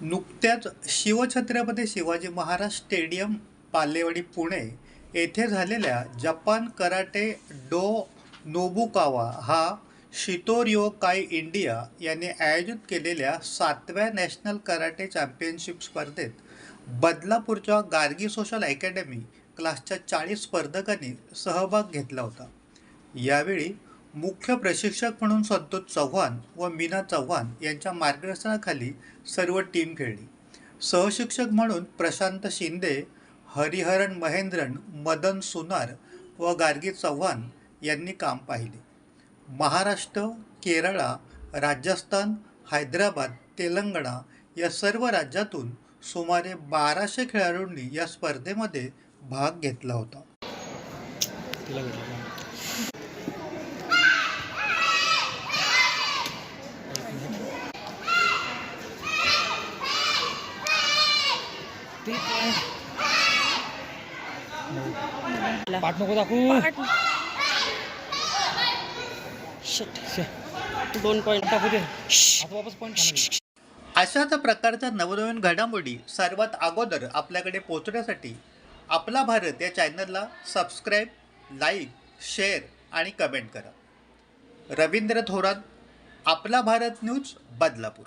नुकत्याच शिवछत्रपती शिवाजी महाराज स्टेडियम पालेवाडी पुणे येथे झालेल्या जपान कराटे डो नोबुकावा हा शितोरिओ काय इंडिया यांनी आयोजित केलेल्या सातव्या नॅशनल कराटे चॅम्पियनशिप स्पर्धेत बदलापूरच्या गार्गी सोशल अकॅडमी क्लासच्या चाळीस स्पर्धकांनी सहभाग घेतला होता. यावेळी मुख्य प्रशिक्षक म्हणून संतोष चव्हाण व मीना चव्हाण यांच्या मार्गदर्शनाखाली सर्व टीम खेळली. सहशिक्षक म्हणून प्रशांत शिंदे हरिहरन महेंद्रन मदन सुनार व गार्गी चव्हाण यांनी काम पाहिले. महाराष्ट्र केरळा राजस्थान हैदराबाद तेलंगणा या सर्व राज्यातून सुमारे बाराशे खेळाडूंनी या स्पर्धेमध्ये भाग घेतला होता. पाठ नको दाखवू. शिट दोन पॉईंट टाकू दे. आता वापस पॉईंट अशाच प्रकारच्या नवनवीन घडामोडी सर्वात अगोदर आपल्याकडे पोहोचण्यासाठी आपला भारत या चॅनलला सबस्क्राईब लाईक शेअर आणि कमेंट करा. रवींद्र थोरात आपला भारत न्यूज बदलापूर.